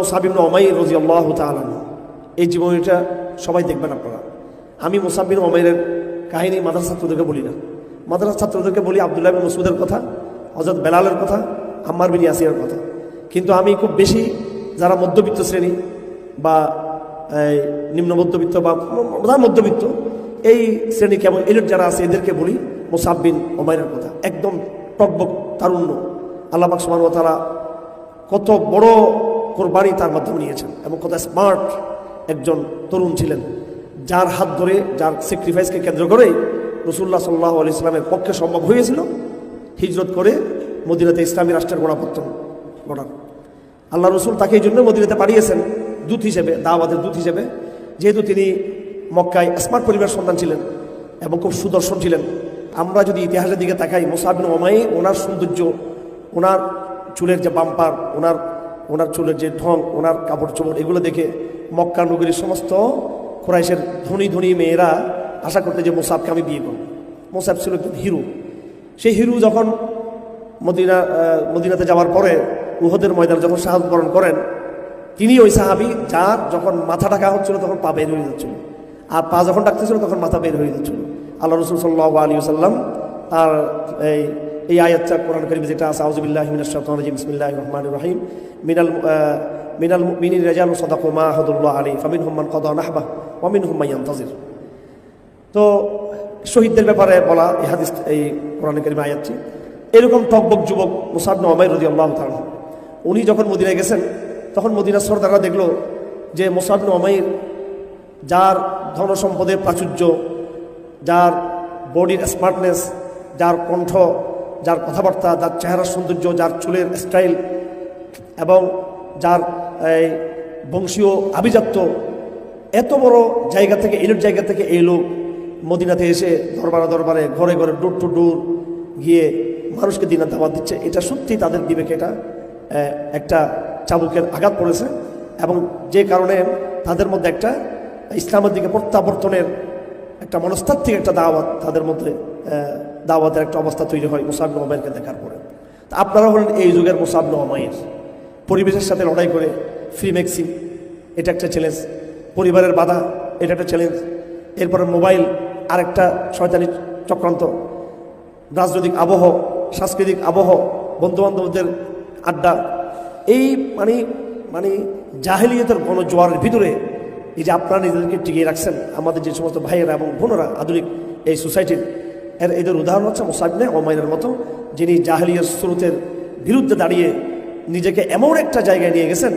মুসাবিম ওমাই রজি আল্লাহ তালান এই জীবনীটা সবাই দেখবেন আপনারা। আমি মুসাবিন ওমাইরের কাহিনী মাদ্রাসা ছাত্রদেরকে বলি না। মাদ্রাসা ছাত্রদেরকে বলি আবদুল্লাহ বিন মসুদের কথা হজরত বেলালের কথা, আম্মার বিন ইয়াসিয়ার কথা। কিন্তু আমি খুব বেশি যারা মধ্যবিত্ত শ্রেণি বা নিম্ন মধ্যবিত্ত বা মধ্যবিত্ত, এই শ্রেণি কেমন এলিট যারা আছে এদেরকে বলি মুসাব্বিন ওমাইরের কথা। একদম টকবক, তারুণ্য। আল্লাহ সুবহানাহু ওয়া কত বড় কোরবানি তার মাধ্যমে নিয়েছেন এবং কত স্মার্ট একজন তরুণ ছিলেন। যার হাত ধরে, যার স্যাক্রিফাইসকে কেন্দ্র করে রসুল্লাহ সাল্লাহ আলি ইসলামের পক্ষে সম্ভব হয়েছিল হিজরত করে মদিনাতে ইসলামী রাষ্ট্রের গোড়াপত্তন গড়ান আল্লাহ রসুল তাকে এই জন্য মদিনাতে পাঠিয়েছেন দূত হিসেবে, দাওয়াতের দূত হিসেবে। যেহেতু তিনি মক্কায় স্মার্ট পরিবার সন্তান ছিলেন এবং খুব সুদর্শন ছিলেন, আমরা যদি ইতিহাসের দিকে তাকাই মোসাবিন ওমাই, ওনার সৌন্দর্য, ওনার চুলের যে বাম্পার ওনার ওনার চুলের যে ঢং, ওনার কাপড় চোপড় এগুলো দেখে মক্কা নগরীর সমস্ত খোরাইশের ধনী ধনী মেয়েরা আশা করতে যে মোসাফকে আমি বিয়ে করব। মোসাব ছিল একজন হিরু। সেই হিরু যখন মদিনা মদিনাতে যাওয়ার পরে উহদের ময়দানে যখন শাহাদ বরণ করেন, তিনি ওই সাহাবি, যার যখন মাথা ডাকা হচ্ছিল তখন পা বের হয়ে যাচ্ছিল। আর পা যখন ডাকতেছিল তখন মাথা বের হয়ে যাচ্ছিল। আল্লাহ রসুল সাল্লাহ আলী সাল্লাম তার এই এই আয়াতটা কোরআন করিম যেটা আছে আউজুবিল্লাহ মিনাশ শাইতানির রাজিম রহিম। মিনাল মিনাল মুমিনিন রেজাল সাদাকু মা আহাদুল্লাহ আলাইহি, ফামিনহুম মান কাদা নাহবা ওয়া মিনহুম মান ইয়ানতাজির। তো শহীদদের ব্যাপারে বলা এই হাদিস, এই কোরআন করিম আয়াতটি। এরকম টকবক যুবক মুসাব নমাই রদি আল্লাহ তাআলা, উনি যখন মদিনায় গেছেন, তখন মদিনা সর্দাররা দেখল যে মোসাব নমাইর যার ধন সম্পদের প্রাচুর্য, যার বডির স্মার্টনেস, যার কণ্ঠ যার কথাবার্তা, যার চেহারার সৌন্দর্য, যার চুলের স্টাইল এবং যার, এই, বংশীয় আভিজাত্য, এত বড় জায়গা থেকে এলিট জায়গা থেকে এই লোক মদিনাতে এসে দরবারে দরবারে, ঘরে ঘরে ডোর টু ডোর গিয়ে মানুষকে দিনের দাবাত দিচ্ছে। এটা সত্যি তাদের বিবেকে এটা একটা চাবুকের আঘাত পড়েছে এবং যে কারণে তাদের মধ্যে একটা ইসলামের দিকে প্রত্যাবর্তনের একটা মনস্তাত্ত্বিক একটা দাওয়াত তাদের মধ্যে দাওয়াতের একটা অবস্থা তৈরি হয় মুসাব নোমাইনকে দেখার পরে। তা আপনারা হলেন এই যুগের মুসাব নোমাইন পরিবেশের সাথে লড়াই করে ফ্রি ম্যাক্সিম, এটা একটা চ্যালেঞ্জ পরিবারের বাধা, এটা একটা চ্যালেঞ্জ এরপরে মোবাইল, আরেকটা শয়তানি চক্রান্ত। রাজনৈতিক আবহ, সাংস্কৃতিক আবহ, বন্ধুবান্ধবদের আড্ডা। এই মানে মানে জাহেলিয়তের গণজোয়ারের ভিতরে এই যে আপনারা নিজেদেরকে টিকিয়ে রাখছেন, আমাদের যে সমস্ত ভাইয়েরা এবং বোনেরা আধুনিক এই সোসাইটির এর এদের উদাহরণ হচ্ছে মোসাবনে ওমাইনের মতো, যিনি জাহেলিয়ার স্রোতের বিরুদ্ধে দাঁড়িয়ে নিজেকে এমন একটা জায়গায় নিয়ে গেছেন